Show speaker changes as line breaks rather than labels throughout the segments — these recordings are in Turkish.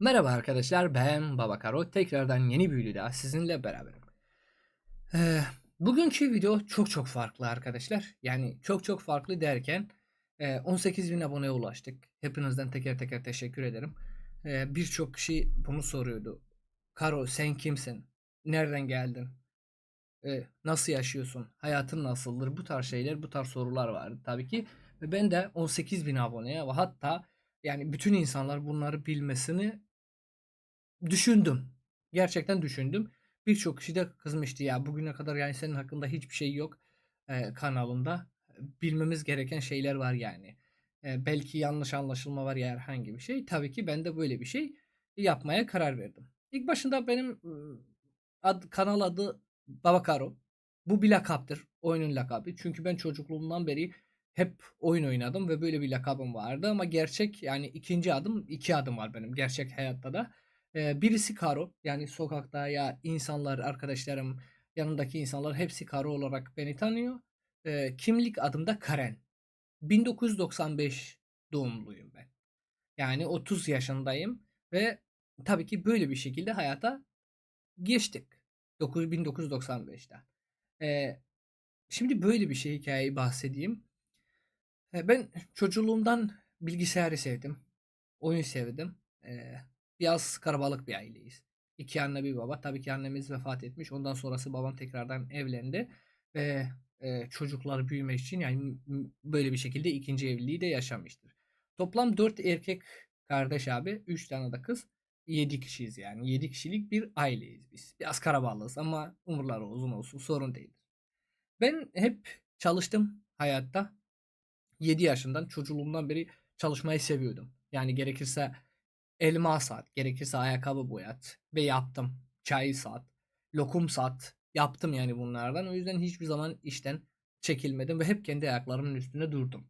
Merhaba arkadaşlar ben Baba Karo. Tekrardan yeni bir videoda sizinle beraberim. Ee, bugünkü video çok çok farklı arkadaşlar. Yani çok çok farklı derken e, 18 bin aboneye ulaştık. Hepinizden teker teker teşekkür ederim. Ee, Birçok kişi bunu soruyordu. Karo sen kimsin? Nereden geldin? Ee, nasıl yaşıyorsun? Hayatın nasıldır? Bu tarz şeyler, bu tarz sorular vardı tabii ki. Ve ben de 18 bin aboneye ve hatta yani bütün insanlar bunları bilmesini Düşündüm. Gerçekten düşündüm. Birçok kişi de kızmıştı ya bugüne kadar yani senin hakkında hiçbir şey yok eee, kanalında. Bilmemiz gereken şeyler var yani. Eee, belki yanlış anlaşılma var ya herhangi bir şey. Tabii ki ben de böyle bir şey yapmaya karar verdim. İlk başında benim ad, kanal adı Baba Karo. Bu bir lakaptır. Oyunun lakabı. Çünkü ben çocukluğumdan beri hep oyun oynadım ve böyle bir lakabım vardı ama gerçek yani ikinci adım iki adım var benim gerçek hayatta da. Birisi Karo. Yani sokakta ya insanlar, arkadaşlarım, yanımdaki insanlar hepsi Karo olarak beni tanıyor. Kimlik adım da Karen. 1995 doğumluyum ben. Yani 30 yaşındayım ve tabii ki böyle bir şekilde hayata geçtik. 9 1995'te. Eee, şimdi böyle bir şey hikayeyi bahsedeyim. Ben çocukluğumdan bilgisayarı sevdim. Oyun sevdim. Biraz karabalık bir aileyiz. İki anne bir baba. Tabii ki annemiz vefat etmiş. Ondan sonrası babam tekrardan evlendi. Ve e, çocuklar büyümek için yani böyle bir şekilde ikinci evliliği de yaşamıştır. Toplam dört erkek kardeş abi. Üç tane de kız. Yedi kişiyiz yani. Yedi kişilik bir aileyiz biz. Biraz karabalığız ama umurları uzun olsun sorun değildir. Ben hep çalıştım hayatta. 7 yaşından çocukluğumdan beri çalışmayı seviyordum. Yani gerekirse Elma sat, gerekirse ayakkabı boyat ve yaptım. Çay sat, lokum sat. Yaptım yani bunlardan. O yüzden hiçbir zaman işten çekilmedim ve hep kendi ayaklarımın üstünde durdum.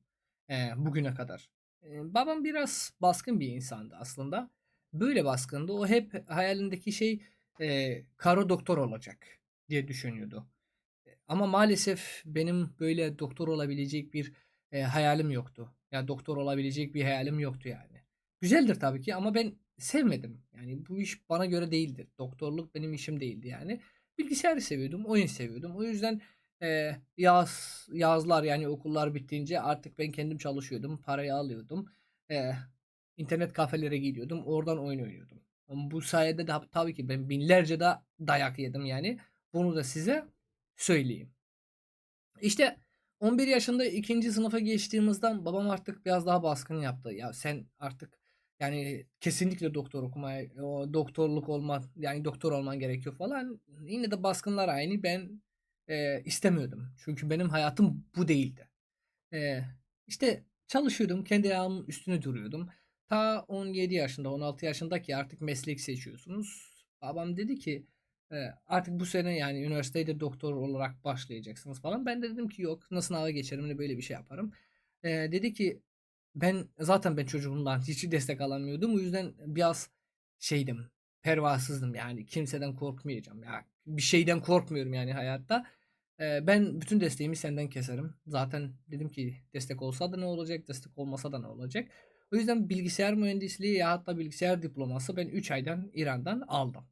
Ee, bugüne kadar. Ee, babam biraz baskın bir insandı aslında. Böyle baskındı. O hep hayalindeki şey e, karo doktor olacak diye düşünüyordu. Ama maalesef benim böyle doktor olabilecek bir e, hayalim yoktu. Ya yani doktor olabilecek bir hayalim yoktu yani. Güzeldir tabii ki ama ben sevmedim. Yani bu iş bana göre değildir. Doktorluk benim işim değildi yani. Bilgisayarı seviyordum, oyun seviyordum. O yüzden e, yaz yazlar yani okullar bittiğince artık ben kendim çalışıyordum. Parayı alıyordum. E, internet kafelere gidiyordum. Oradan oyun oynuyordum. Ama bu sayede de tabii ki ben binlerce de dayak yedim yani. Bunu da size söyleyeyim. İşte 11 yaşında ikinci sınıfa geçtiğimizden babam artık biraz daha baskın yaptı. Ya sen artık yani kesinlikle doktor okumaya, o doktorluk olma, yani doktor olman gerekiyor falan. Yine de baskınlar aynı. Ben e, istemiyordum. Çünkü benim hayatım bu değildi. E, işte çalışıyordum, kendi ayağımın üstüne duruyordum. Ta 17 yaşında, 16 yaşındaki artık meslek seçiyorsunuz. Babam dedi ki e, artık bu sene yani üniversitede doktor olarak başlayacaksınız falan. Ben de dedim ki yok, nasıl sınava geçerim, ne böyle bir şey yaparım. E, dedi ki ben zaten ben çocuğumdan hiç destek alamıyordum. O yüzden biraz şeydim. Pervasızdım yani. Kimseden korkmayacağım. Ya bir şeyden korkmuyorum yani hayatta. Ee, ben bütün desteğimi senden keserim. Zaten dedim ki destek olsa da ne olacak, destek olmasa da ne olacak. O yüzden bilgisayar mühendisliği ya hatta bilgisayar diploması ben 3 aydan İran'dan aldım.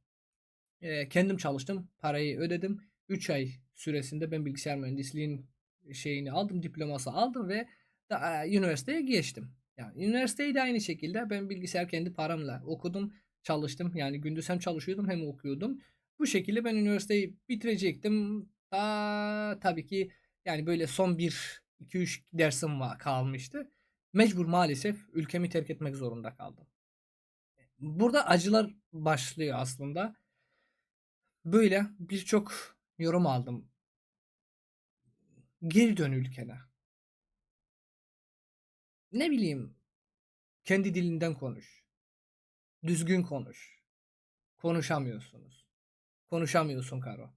Ee, kendim çalıştım, parayı ödedim. 3 ay süresinde ben bilgisayar mühendisliğin şeyini aldım, diploması aldım ve da, üniversiteye geçtim. Yani üniversiteyi de aynı şekilde ben bilgisayar kendi paramla okudum, çalıştım. Yani gündüz hem çalışıyordum hem okuyordum. Bu şekilde ben üniversiteyi bitirecektim. Daha tabii ki yani böyle son bir 2-3 dersim var, kalmıştı. Mecbur maalesef ülkemi terk etmek zorunda kaldım. Burada acılar başlıyor aslında. Böyle birçok yorum aldım. Geri dön ülkene. Ne bileyim, kendi dilinden konuş. Düzgün konuş. Konuşamıyorsunuz. Konuşamıyorsun Karo.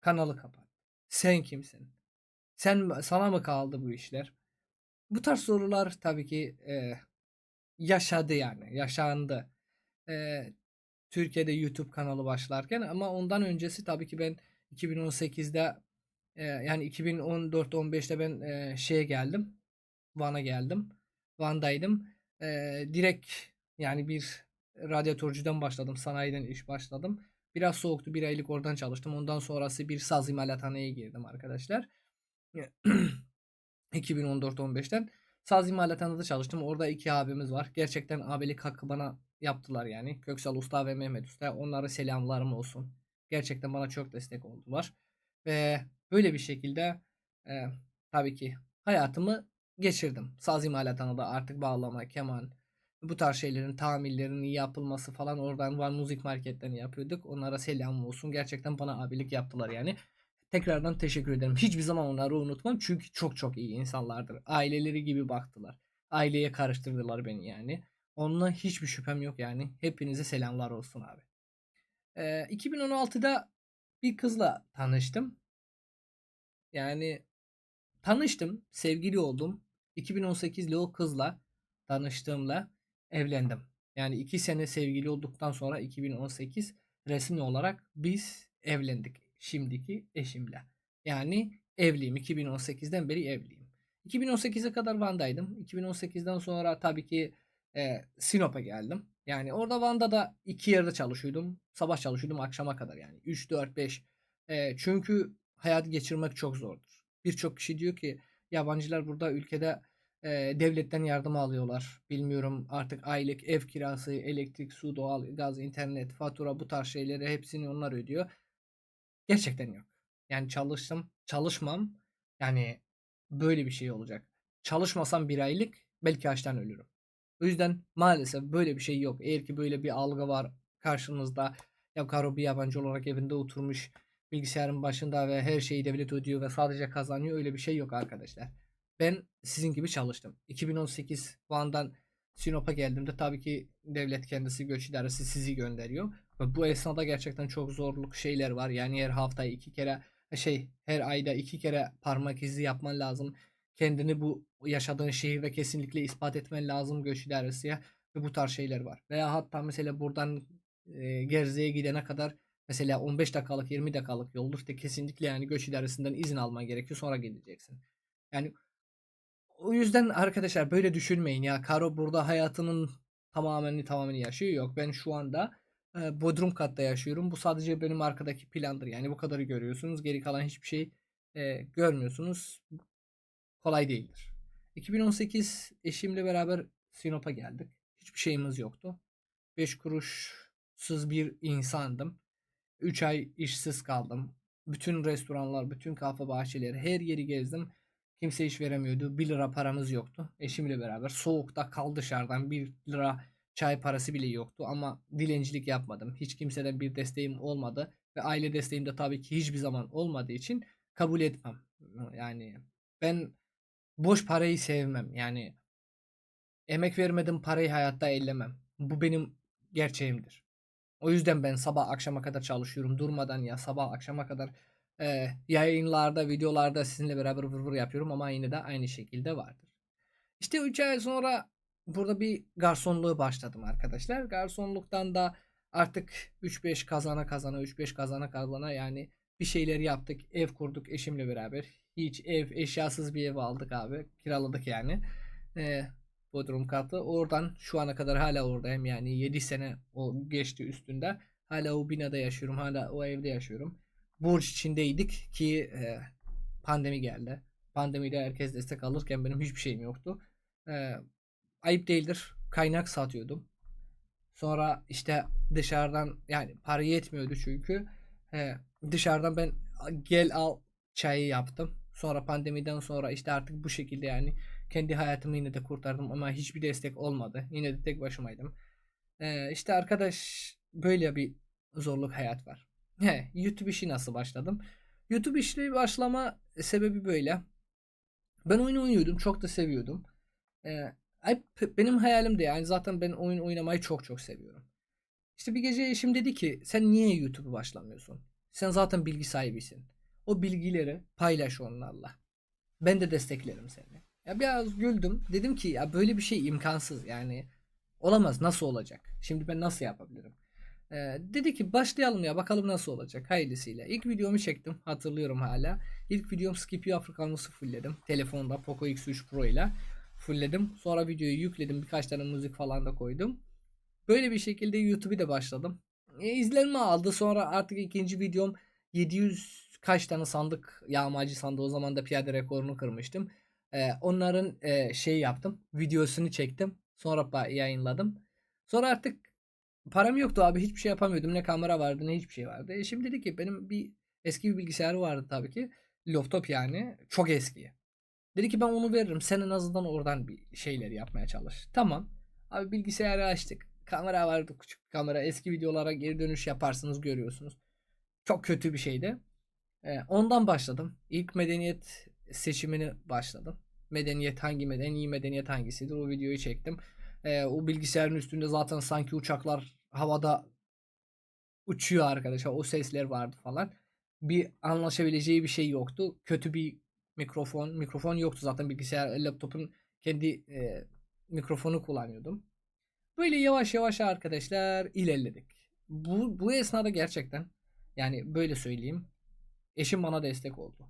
Kanalı kapat. Sen kimsin? Sen sana mı kaldı bu işler? Bu tarz sorular tabii ki e, yaşadı yani. Yaşandı. E, Türkiye'de YouTube kanalı başlarken ama ondan öncesi tabii ki ben 2018'de e, yani 2014-15'te ben e, şeye geldim. Van'a geldim. Van'daydım. Eee, direkt yani bir radyatörcüden başladım. Sanayiden iş başladım. Biraz soğuktu. Bir aylık oradan çalıştım. Ondan sonrası bir saz imalathaneye girdim arkadaşlar. 2014-15'ten saz imalathanede çalıştım. Orada iki abimiz var. Gerçekten abilik hakkı bana yaptılar yani. Köksal Usta ve Mehmet Usta. Onlara selamlarım olsun. Gerçekten bana çok destek oldular. Ve böyle bir şekilde e, tabii ki hayatımı geçirdim. Saz imalathanede artık bağlama, keman, bu tarz şeylerin tamirlerinin yapılması falan oradan var müzik marketlerini yapıyorduk. Onlara selam olsun. Gerçekten bana abilik yaptılar yani. Tekrardan teşekkür ederim. Hiçbir zaman onları unutmam. Çünkü çok çok iyi insanlardır. Aileleri gibi baktılar. Aileye karıştırdılar beni yani. Onunla hiçbir şüphem yok yani. Hepinize selamlar olsun abi. Ee, 2016'da bir kızla tanıştım. Yani tanıştım, sevgili oldum. 2018'li o kızla tanıştığımla evlendim. Yani iki sene sevgili olduktan sonra 2018 resmi olarak biz evlendik. Şimdiki eşimle. Yani evliyim. 2018'den beri evliyim. 2018'e kadar Van'daydım. 2018'den sonra tabii ki e, Sinop'a geldim. Yani orada Van'da da iki yerde çalışıyordum. Sabah çalışıyordum akşama kadar yani. 3, 4, 5. E, çünkü hayat geçirmek çok zordur. Birçok kişi diyor ki yabancılar burada ülkede e, devletten yardım alıyorlar. Bilmiyorum artık aylık ev kirası, elektrik, su, doğal gaz, internet, fatura bu tarz şeyleri hepsini onlar ödüyor. Gerçekten yok. Yani çalıştım, çalışmam. Yani böyle bir şey olacak. Çalışmasam bir aylık belki açtan ölürüm. O yüzden maalesef böyle bir şey yok. Eğer ki böyle bir algı var karşınızda ya karo bir yabancı olarak evinde oturmuş bilgisayarın başında ve her şeyi devlet ödüyor ve sadece kazanıyor öyle bir şey yok arkadaşlar. Ben sizin gibi çalıştım. 2018 Van'dan Sinop'a geldiğimde tabii ki devlet kendisi göç idaresi sizi gönderiyor. Ve bu esnada gerçekten çok zorluk şeyler var. Yani her hafta iki kere şey her ayda iki kere parmak izi yapman lazım. Kendini bu yaşadığın şehirde kesinlikle ispat etmen lazım göç idaresiye. Ve bu tarz şeyler var. Veya hatta mesela buradan e, Gerze'ye gidene kadar mesela 15 dakikalık 20 dakikalık yoldur. İşte kesinlikle yani göç idaresinden izin alman gerekiyor. Sonra gideceksin. Yani o yüzden arkadaşlar böyle düşünmeyin ya. Karo burada hayatının tamamen tamamen yaşıyor. Yok ben şu anda e, Bodrum katta yaşıyorum. Bu sadece benim arkadaki plandır. Yani bu kadarı görüyorsunuz. Geri kalan hiçbir şey e, görmüyorsunuz. Kolay değildir. 2018 eşimle beraber Sinop'a geldik. Hiçbir şeyimiz yoktu. 5 kuruşsuz bir insandım. 3 ay işsiz kaldım. Bütün restoranlar, bütün kafe bahçeleri, her yeri gezdim. Kimse iş veremiyordu. 1 lira paramız yoktu. Eşimle beraber soğukta kal dışarıdan 1 lira çay parası bile yoktu ama dilencilik yapmadım. Hiç kimseden bir desteğim olmadı ve aile desteğim de tabii ki hiçbir zaman olmadığı için kabul etmem. Yani ben boş parayı sevmem. Yani emek vermedim parayı hayatta ellemem. Bu benim gerçeğimdir. O yüzden ben sabah akşama kadar çalışıyorum durmadan ya sabah akşama kadar e, yayınlarda videolarda sizinle beraber vır vır yapıyorum ama yine de aynı şekilde vardır. İşte 3 ay sonra burada bir garsonluğu başladım arkadaşlar. Garsonluktan da artık 3-5 kazana kazana 3-5 kazana kazana yani bir şeyler yaptık. Ev kurduk eşimle beraber. Hiç ev eşyasız bir ev aldık abi. Kiraladık yani. Ee, Bodrum katı. Oradan şu ana kadar hala oradayım. Yani 7 sene o geçti üstünde. Hala o binada yaşıyorum. Hala o evde yaşıyorum. Burç içindeydik ki e, pandemi geldi. Pandemide herkes destek alırken benim hiçbir şeyim yoktu. E, ayıp değildir. Kaynak satıyordum. Sonra işte dışarıdan yani para yetmiyordu çünkü. E, dışarıdan ben gel al çayı yaptım. Sonra pandemiden sonra işte artık bu şekilde yani kendi hayatımı yine de kurtardım ama hiçbir destek olmadı. Yine de tek başımaydım. Ee, işte arkadaş böyle bir zorluk hayat var. He, YouTube işi nasıl başladım? YouTube işi başlama sebebi böyle. Ben oyun oynuyordum. Çok da seviyordum. Ee, benim hayalim de yani zaten ben oyun oynamayı çok çok seviyorum. İşte bir gece eşim dedi ki sen niye YouTube'u başlamıyorsun? Sen zaten bilgi sahibisin. O bilgileri paylaş onlarla. Ben de desteklerim seni. Ya biraz güldüm. Dedim ki ya böyle bir şey imkansız yani. Olamaz nasıl olacak? Şimdi ben nasıl yapabilirim? Ee, dedi ki başlayalım ya bakalım nasıl olacak hayırlısıyla. İlk videomu çektim hatırlıyorum hala. İlk videom Skippy Afrikanlısı fullledim. Telefonda Poco X3 Pro ile fullledim. Sonra videoyu yükledim birkaç tane müzik falan da koydum. Böyle bir şekilde YouTube'u da başladım. E, izlenme aldı. Sonra artık ikinci videom 700 kaç tane sandık yağmacı sandığı o zaman da piyade rekorunu kırmıştım. Onların e, şey yaptım. Videosunu çektim. Sonra yayınladım. Sonra artık param yoktu abi. Hiçbir şey yapamıyordum. Ne kamera vardı ne hiçbir şey vardı. E, şimdi dedi ki benim bir eski bir bilgisayar vardı tabii ki. Laptop yani. Çok eski. Dedi ki ben onu veririm. Sen en azından oradan bir şeyleri yapmaya çalış. Tamam. Abi bilgisayarı açtık. Kamera vardı küçük kamera. Eski videolara geri dönüş yaparsınız görüyorsunuz. Çok kötü bir şeydi. Ondan başladım. İlk medeniyet seçimini başladım. Medeniyet hangi meden, en iyi medeniyet hangisidir? O videoyu çektim. Ee, o bilgisayarın üstünde zaten sanki uçaklar havada uçuyor arkadaşlar. O sesler vardı falan. Bir anlaşabileceği bir şey yoktu. Kötü bir mikrofon. Mikrofon yoktu zaten bilgisayar laptopun kendi e, mikrofonu kullanıyordum. Böyle yavaş yavaş arkadaşlar ilerledik. Bu, bu esnada gerçekten yani böyle söyleyeyim. Eşim bana destek oldu.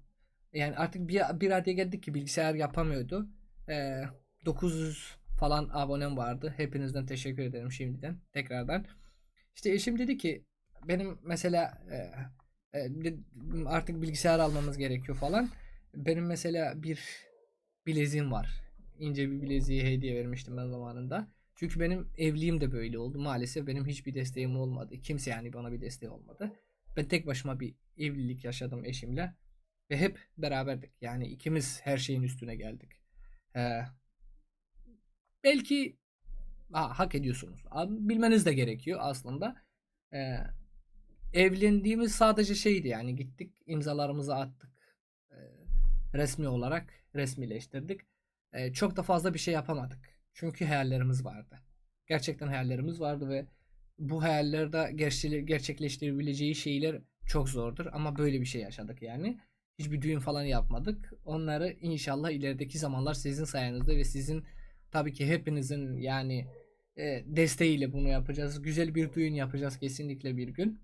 Yani artık bir, bir raddeye geldik ki bilgisayar yapamıyordu. Ee, 900 falan abonem vardı. Hepinizden teşekkür ederim şimdiden tekrardan. İşte eşim dedi ki benim mesela e, e, artık bilgisayar almamız gerekiyor falan. Benim mesela bir bileziğim var. İnce bir bileziği hediye vermiştim ben zamanında. Çünkü benim evliliğim de böyle oldu. Maalesef benim hiçbir desteğim olmadı. Kimse yani bana bir desteği olmadı. Ben tek başıma bir evlilik yaşadım eşimle. Ve hep beraberdik. Yani ikimiz her şeyin üstüne geldik. Ee, belki ha, hak ediyorsunuz. Bilmeniz de gerekiyor aslında. Ee, evlendiğimiz sadece şeydi yani gittik imzalarımızı attık. Ee, resmi olarak resmileştirdik. Ee, çok da fazla bir şey yapamadık. Çünkü hayallerimiz vardı. Gerçekten hayallerimiz vardı ve bu hayallerde gerçe- gerçekleştirebileceği şeyler çok zordur ama böyle bir şey yaşadık yani. Hiçbir düğün falan yapmadık. Onları inşallah ilerideki zamanlar sizin sayenizde ve sizin tabii ki hepinizin yani e, desteğiyle bunu yapacağız. Güzel bir düğün yapacağız kesinlikle bir gün.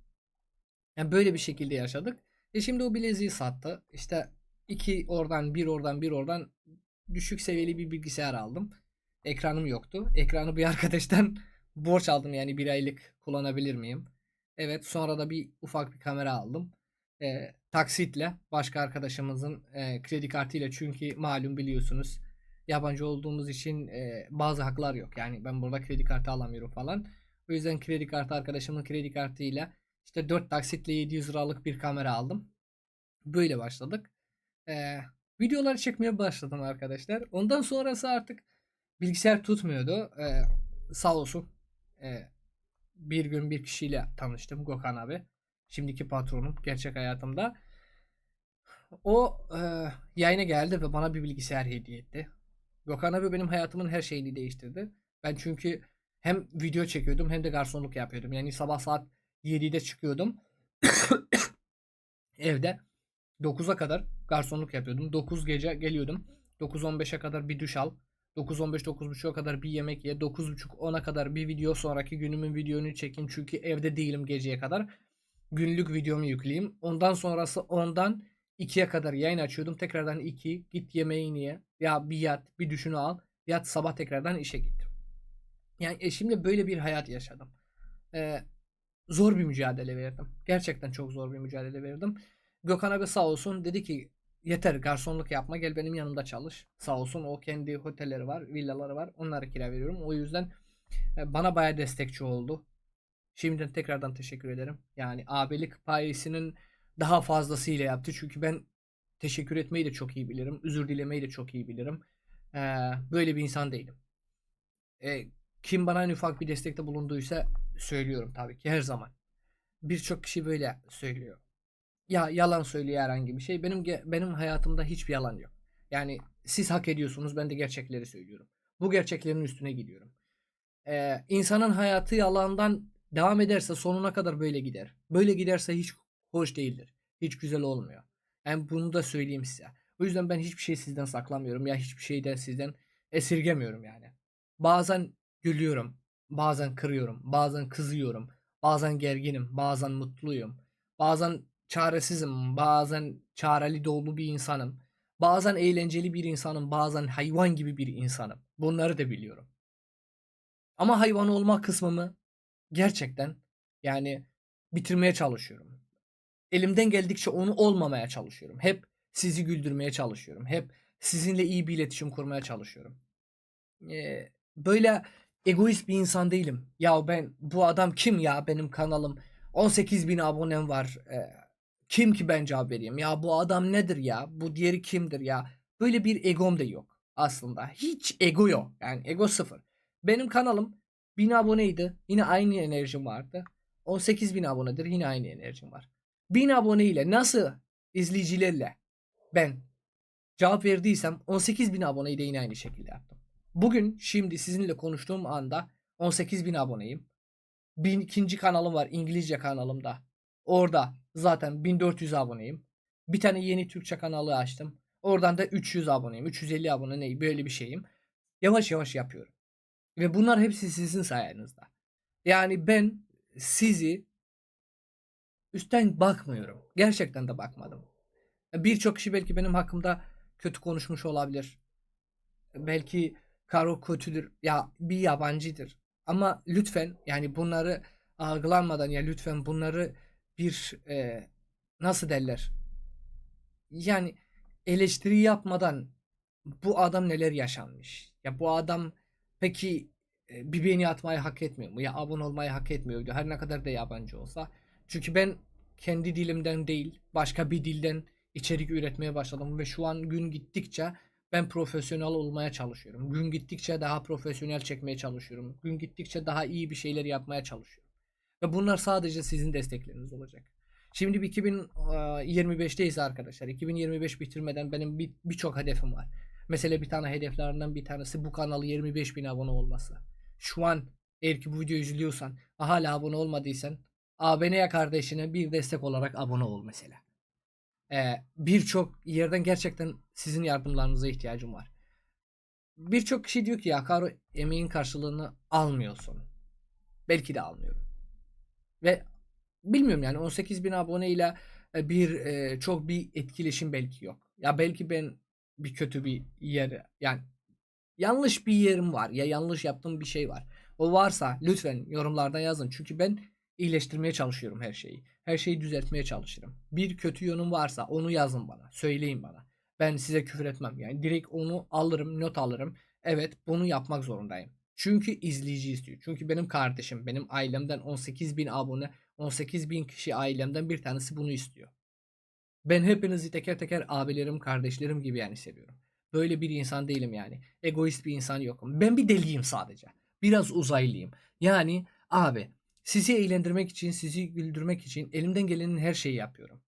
Yani böyle bir şekilde yaşadık. E şimdi o bileziği sattı. İşte iki oradan bir oradan bir oradan düşük seviyeli bir bilgisayar aldım. Ekranım yoktu. Ekranı bir arkadaştan borç aldım yani bir aylık kullanabilir miyim? Evet sonra da bir ufak bir kamera aldım. E, taksitle başka arkadaşımızın e, kredi kartıyla çünkü malum biliyorsunuz yabancı olduğumuz için e, bazı haklar yok. Yani ben burada kredi kartı alamıyorum falan. O yüzden kredi kartı arkadaşımın kredi kartıyla işte 4 taksitle 700 liralık bir kamera aldım. Böyle başladık. Ee, videoları çekmeye başladım arkadaşlar. Ondan sonrası artık bilgisayar tutmuyordu. Ee, sağ olsun. Ee, bir gün bir kişiyle tanıştım. Gökhan abi. Şimdiki patronum gerçek hayatımda. O e, yayına geldi ve bana bir bilgisayar hediye etti. Gökhan abi benim hayatımın her şeyini değiştirdi. Ben çünkü hem video çekiyordum hem de garsonluk yapıyordum. Yani sabah saat 7'de çıkıyordum. Evde 9'a kadar garsonluk yapıyordum. 9 gece geliyordum. 9-15'e kadar bir duş al. 9-15-9.30'a kadar bir yemek ye. 9.30-10'a kadar bir video sonraki günümün videonu çekeyim. Çünkü evde değilim geceye kadar. Günlük videomu yükleyeyim. Ondan sonrası 10'dan 2'ye kadar yayın açıyordum. Tekrardan 2 git yemeğini ye. Ya bir yat bir düşünü al. Yat sabah tekrardan işe git. Yani eşimle böyle bir hayat yaşadım. Ee, zor bir mücadele verdim. Gerçekten çok zor bir mücadele verdim. Gökhan abi sağ olsun dedi ki yeter garsonluk yapma gel benim yanımda çalış. Sağ olsun o kendi otelleri var, villaları var. Onlara kira veriyorum. O yüzden e, bana bayağı destekçi oldu. Şimdiden tekrardan teşekkür ederim. Yani abilik payesinin daha fazlasıyla yaptı. Çünkü ben teşekkür etmeyi de çok iyi bilirim. Özür dilemeyi de çok iyi bilirim. Ee, böyle bir insan değilim. Ee, kim bana en ufak bir destekte bulunduysa söylüyorum tabii ki her zaman. Birçok kişi böyle söylüyor. Ya yalan söylüyor herhangi bir şey. Benim benim hayatımda hiçbir yalan yok. Yani siz hak ediyorsunuz. Ben de gerçekleri söylüyorum. Bu gerçeklerin üstüne gidiyorum. Ee, insanın hayatı yalandan devam ederse sonuna kadar böyle gider. Böyle giderse hiç hoş değildir. Hiç güzel olmuyor. Yani bunu da söyleyeyim size. O yüzden ben hiçbir şey sizden saklamıyorum ya hiçbir şeyden sizden esirgemiyorum yani. Bazen gülüyorum, bazen kırıyorum, bazen kızıyorum, bazen gerginim, bazen mutluyum. Bazen çaresizim, bazen çareli dolu bir insanım. Bazen eğlenceli bir insanım, bazen hayvan gibi bir insanım. Bunları da biliyorum. Ama hayvan olma kısmımı gerçekten yani bitirmeye çalışıyorum. Elimden geldikçe onu olmamaya çalışıyorum. Hep sizi güldürmeye çalışıyorum. Hep sizinle iyi bir iletişim kurmaya çalışıyorum. Eee, böyle egoist bir insan değilim. Ya ben bu adam kim ya benim kanalım 18 bin abonem var. Eee, kim ki ben cevap vereyim? Ya bu adam nedir ya? Bu diğeri kimdir ya? Böyle bir egom da yok aslında. Hiç ego yok. Yani ego sıfır. Benim kanalım 1000 aboneydi. Yine aynı enerjim vardı. 18 bin abonedir. Yine aynı enerjim var. 1000 abone ile nasıl izleyicilerle ben cevap verdiysem 18 bin aboneyi de yine aynı şekilde yaptım. Bugün şimdi sizinle konuştuğum anda 18 bin aboneyim. Bir ikinci kanalım var İngilizce kanalımda. Orada zaten 1400 aboneyim. Bir tane yeni Türkçe kanalı açtım. Oradan da 300 aboneyim. 350 abone ne böyle bir şeyim. Yavaş yavaş yapıyorum. Ve bunlar hepsi sizin sayenizde. Yani ben sizi üstten bakmıyorum. Gerçekten de bakmadım. Birçok kişi belki benim hakkımda kötü konuşmuş olabilir. Belki Karo kötüdür. Ya bir yabancıdır. Ama lütfen yani bunları algılanmadan ya lütfen bunları bir e, nasıl derler? Yani eleştiri yapmadan bu adam neler yaşanmış? Ya bu adam peki e, bir beğeni atmayı hak etmiyor mu? Ya abone olmayı hak etmiyor mu? Her ne kadar da yabancı olsa. Çünkü ben kendi dilimden değil başka bir dilden içerik üretmeye başladım ve şu an gün gittikçe ben profesyonel olmaya çalışıyorum. Gün gittikçe daha profesyonel çekmeye çalışıyorum. Gün gittikçe daha iyi bir şeyler yapmaya çalışıyorum. Ve bunlar sadece sizin destekleriniz olacak. Şimdi bir 2025'teyiz arkadaşlar. 2025 bitirmeden benim bir- birçok hedefim var. Mesela bir tane hedeflerinden bir tanesi bu kanalı 25 bin abone olması. Şu an eğer ki bu videoyu izliyorsan hala abone olmadıysan aboneye kardeşine bir destek olarak abone ol mesela. Ee, birçok yerden gerçekten sizin yardımlarınıza ihtiyacım var. Birçok kişi diyor ki ya Karo emeğin karşılığını almıyorsun. Belki de almıyorum. Ve bilmiyorum yani 18 bin aboneyle bir e, çok bir etkileşim belki yok. Ya belki ben bir kötü bir yer yani yanlış bir yerim var ya yanlış yaptığım bir şey var. O varsa lütfen yorumlardan yazın. Çünkü ben iyileştirmeye çalışıyorum her şeyi. Her şeyi düzeltmeye çalışırım. Bir kötü yönüm varsa onu yazın bana. Söyleyin bana. Ben size küfür etmem. Yani direkt onu alırım, not alırım. Evet bunu yapmak zorundayım. Çünkü izleyici istiyor. Çünkü benim kardeşim, benim ailemden 18 bin abone, 18 bin kişi ailemden bir tanesi bunu istiyor. Ben hepinizi teker teker abilerim, kardeşlerim gibi yani seviyorum. Böyle bir insan değilim yani. Egoist bir insan yokum. Ben bir deliyim sadece. Biraz uzaylıyım. Yani abi sizi eğlendirmek için, sizi güldürmek için elimden gelenin her şeyi yapıyorum.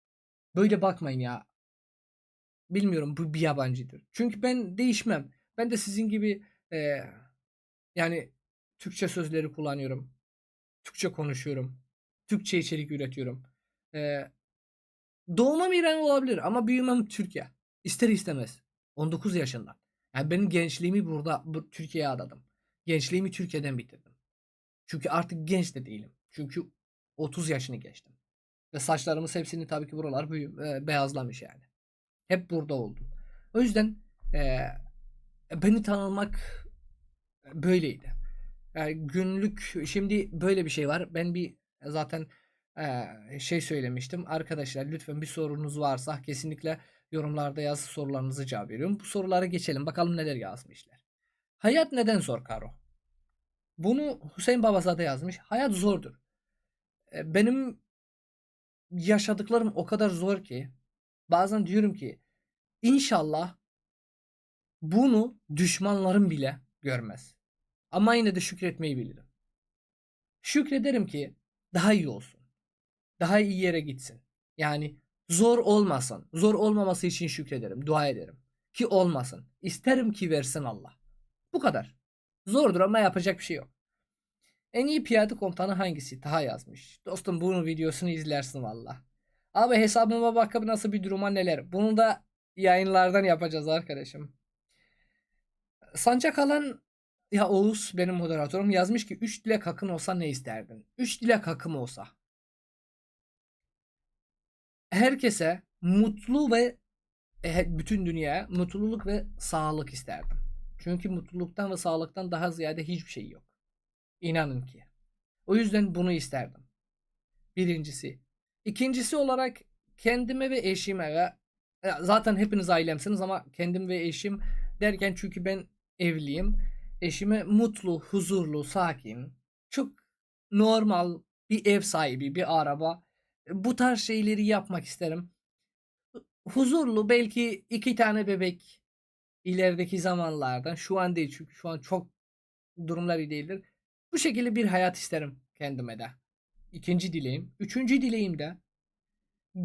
Böyle bakmayın ya. Bilmiyorum bu bir yabancıdır. Çünkü ben değişmem. Ben de sizin gibi e, yani Türkçe sözleri kullanıyorum. Türkçe konuşuyorum. Türkçe içerik üretiyorum. E, doğmam İran olabilir ama büyümem Türkiye. İster istemez. 19 yaşından. Yani benim gençliğimi burada bu, Türkiye'ye adadım. Gençliğimi Türkiye'den bitirdim. Çünkü artık genç de değilim. Çünkü 30 yaşını geçtim. Ve saçlarımız hepsini tabii ki buralar büyü, e, beyazlamış yani. Hep burada oldum. O yüzden e, beni tanımak böyleydi. Yani günlük şimdi böyle bir şey var. Ben bir zaten e, şey söylemiştim. Arkadaşlar lütfen bir sorunuz varsa kesinlikle yorumlarda yazı sorularınızı cevap veriyorum. Bu sorulara geçelim. Bakalım neler yazmışlar. Hayat neden zor Karo? Bunu Hüseyin Babazade yazmış. Hayat zordur. Benim yaşadıklarım o kadar zor ki bazen diyorum ki inşallah bunu düşmanlarım bile görmez. Ama yine de şükretmeyi bilirim. Şükrederim ki daha iyi olsun. Daha iyi yere gitsin. Yani zor olmasın. Zor olmaması için şükrederim. Dua ederim. Ki olmasın. İsterim ki versin Allah. Bu kadar. Zordur ama yapacak bir şey yok. En iyi piyade komutanı hangisi? Taha yazmış. Dostum bunun videosunu izlersin valla. Abi hesabıma bakıp nasıl bir duruma neler. Bunu da yayınlardan yapacağız arkadaşım. Sancak alan ya Oğuz benim moderatörüm yazmış ki 3 dilek hakkın olsa ne isterdin? 3 dilek hakkım olsa. Herkese mutlu ve e, bütün dünyaya mutluluk ve sağlık isterdim. Çünkü mutluluktan ve sağlıktan daha ziyade hiçbir şey yok. İnanın ki. O yüzden bunu isterdim. Birincisi. İkincisi olarak kendime ve eşime ve e, zaten hepiniz ailemsiniz ama kendim ve eşim derken çünkü ben evliyim. Eşime mutlu, huzurlu, sakin, çok normal bir ev sahibi, bir araba. Bu tarz şeyleri yapmak isterim. Huzurlu belki iki tane bebek ilerideki zamanlarda şu an değil çünkü şu an çok durumlar iyi değildir. Bu şekilde bir hayat isterim kendime de. İkinci dileğim. Üçüncü dileğim de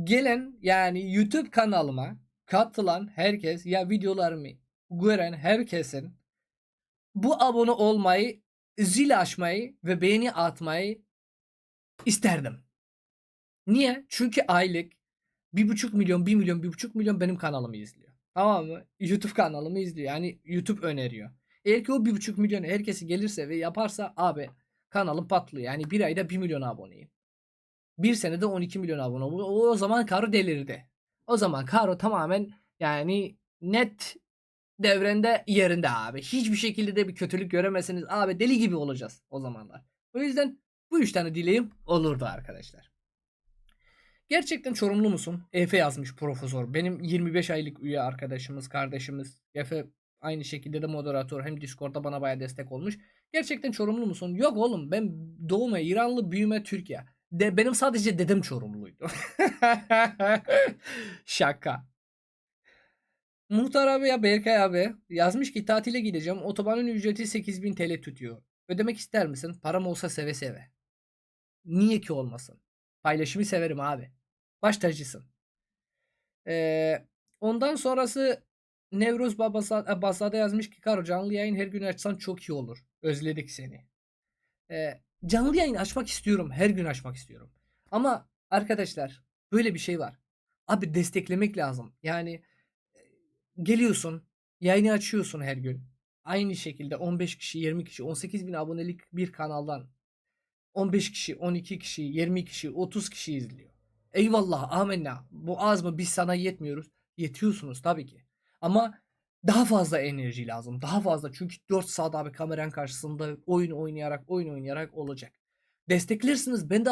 gelen yani YouTube kanalıma katılan herkes ya videolarımı gören herkesin bu abone olmayı, zil açmayı ve beğeni atmayı isterdim. Niye? Çünkü aylık bir buçuk milyon, bir milyon, bir buçuk milyon benim kanalımı izliyor. Tamam mı? YouTube kanalımı izliyor. Yani YouTube öneriyor. Eğer ki o bir buçuk milyon herkesi gelirse ve yaparsa abi kanalım patlıyor. Yani bir ayda bir milyon aboneyim. Bir senede 12 milyon abone. O, o zaman Karo delirdi. O zaman Karo tamamen yani net devrende yerinde abi. Hiçbir şekilde de bir kötülük göremezsiniz. Abi deli gibi olacağız o zamanlar. O yüzden bu üç tane dileğim olurdu arkadaşlar. Gerçekten Çorumlu musun? Efe yazmış profesör. Benim 25 aylık üye arkadaşımız, kardeşimiz. Efe aynı şekilde de moderatör. Hem Discord'da bana baya destek olmuş. Gerçekten Çorumlu musun? Yok oğlum ben doğma İranlı büyüme Türkiye. De, benim sadece dedem Çorumluydu. Şaka. Muhtar abi ya Berkay abi yazmış ki tatile gideceğim. Otobanın ücreti 8000 TL tutuyor. Ödemek ister misin? Param olsa seve seve. Niye ki olmasın? Paylaşımı severim abi. Baş tacısın. Ee, ondan sonrası Nevruz Babasa, Basada yazmış ki Karo canlı yayın her gün açsan çok iyi olur. Özledik seni. Ee, canlı yayın açmak istiyorum. Her gün açmak istiyorum. Ama arkadaşlar böyle bir şey var. Abi desteklemek lazım. Yani e, geliyorsun yayını açıyorsun her gün. Aynı şekilde 15 kişi, 20 kişi, 18 bin abonelik bir kanaldan 15 kişi, 12 kişi, 20 kişi, 30 kişi izliyor. Eyvallah amenna. Bu az mı biz sana yetmiyoruz. Yetiyorsunuz tabii ki. Ama daha fazla enerji lazım. Daha fazla çünkü 4 saat abi kameranın karşısında oyun oynayarak oyun oynayarak olacak. Desteklersiniz ben de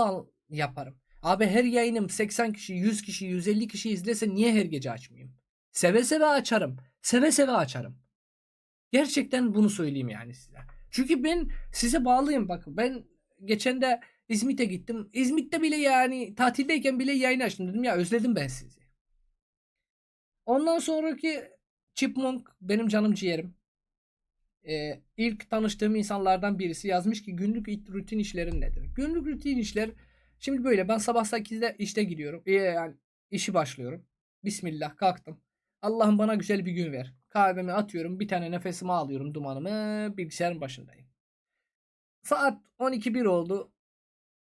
yaparım. Abi her yayınım 80 kişi, 100 kişi, 150 kişi izlese niye her gece açmayayım? Seve seve açarım. Seve seve açarım. Gerçekten bunu söyleyeyim yani size. Çünkü ben size bağlıyım bakın. Ben geçen de İzmit'e gittim. İzmit'te bile yani tatildeyken bile yayın açtım. Dedim ya özledim ben sizi. Ondan sonraki Chipmunk benim canım ciğerim. Ee, ilk tanıştığım insanlardan birisi yazmış ki günlük rutin işlerin nedir? Günlük rutin işler şimdi böyle ben sabah 8'de işte gidiyorum. Ee, yani işi başlıyorum. Bismillah kalktım. Allah'ım bana güzel bir gün ver. Kahvemi atıyorum. Bir tane nefesimi alıyorum dumanımı. Bilgisayarın başındayım. Saat 12.1 oldu.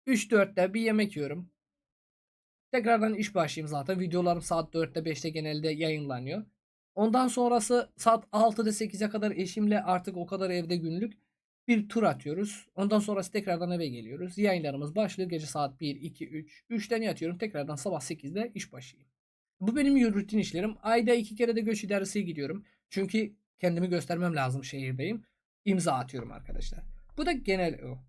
3-4'te bir yemek yiyorum. Tekrardan iş başlayayım zaten. Videolarım saat 4'te 5'te genelde yayınlanıyor. Ondan sonrası saat 6'da 8'e kadar eşimle artık o kadar evde günlük bir tur atıyoruz. Ondan sonrası tekrardan eve geliyoruz. Yayınlarımız başlıyor. Gece saat 1, 2, 3. 3'ten yatıyorum. Tekrardan sabah 8'de iş başlayayım. Bu benim rutin işlerim. Ayda iki kere de göç idaresine gidiyorum. Çünkü kendimi göstermem lazım şehirdeyim. İmza atıyorum arkadaşlar. Bu da genel o.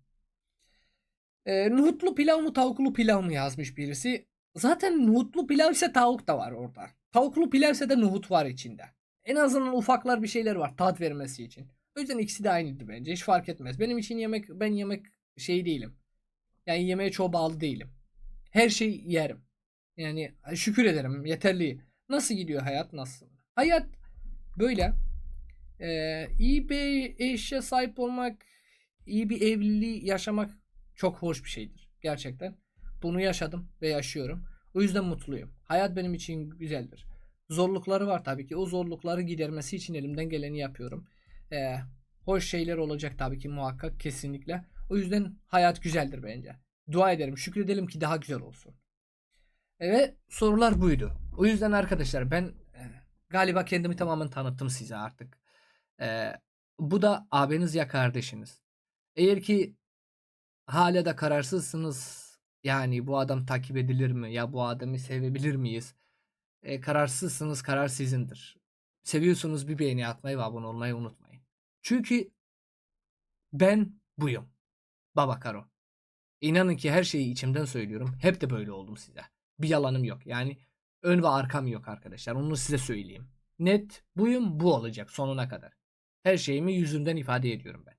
Ee, nohutlu pilav mı tavuklu pilav mı yazmış birisi. Zaten nohutlu pilav ise tavuk da var orada. Tavuklu pilav ise de nohut var içinde. En azından ufaklar bir şeyler var tat vermesi için. O yüzden ikisi de aynıydı bence. Hiç fark etmez. Benim için yemek ben yemek şey değilim. Yani yemeğe çok bağlı değilim. Her şey yerim. Yani şükür ederim yeterli. Nasıl gidiyor hayat nasıl? Hayat böyle. Ee, iyi bir eşe sahip olmak, iyi bir evliliği yaşamak çok hoş bir şeydir. Gerçekten. Bunu yaşadım ve yaşıyorum. O yüzden mutluyum. Hayat benim için güzeldir. Zorlukları var tabii ki. O zorlukları gidermesi için elimden geleni yapıyorum. Ee, hoş şeyler olacak tabii ki muhakkak kesinlikle. O yüzden hayat güzeldir bence. Dua ederim, şükredelim ki daha güzel olsun. Evet sorular buydu. O yüzden arkadaşlar ben e, galiba kendimi tamamen tanıttım size artık. E, bu da abiniz ya kardeşiniz. Eğer ki hala da kararsızsınız yani bu adam takip edilir mi ya bu adamı sevebilir miyiz? E, kararsızsınız karar sizindir. Seviyorsunuz bir beğeni atmayı ve abone olmayı unutmayın. Çünkü ben buyum. Baba Karo. İnanın ki her şeyi içimden söylüyorum. Hep de böyle oldum size. Bir yalanım yok. Yani ön ve arkam yok arkadaşlar. Onu size söyleyeyim. Net buyum bu olacak sonuna kadar. Her şeyimi yüzümden ifade ediyorum ben.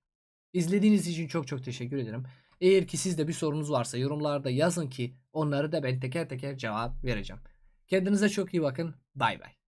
İzlediğiniz için çok çok teşekkür ederim. Eğer ki sizde bir sorunuz varsa yorumlarda yazın ki onları da ben teker teker cevap vereceğim. Kendinize çok iyi bakın. Bay bay.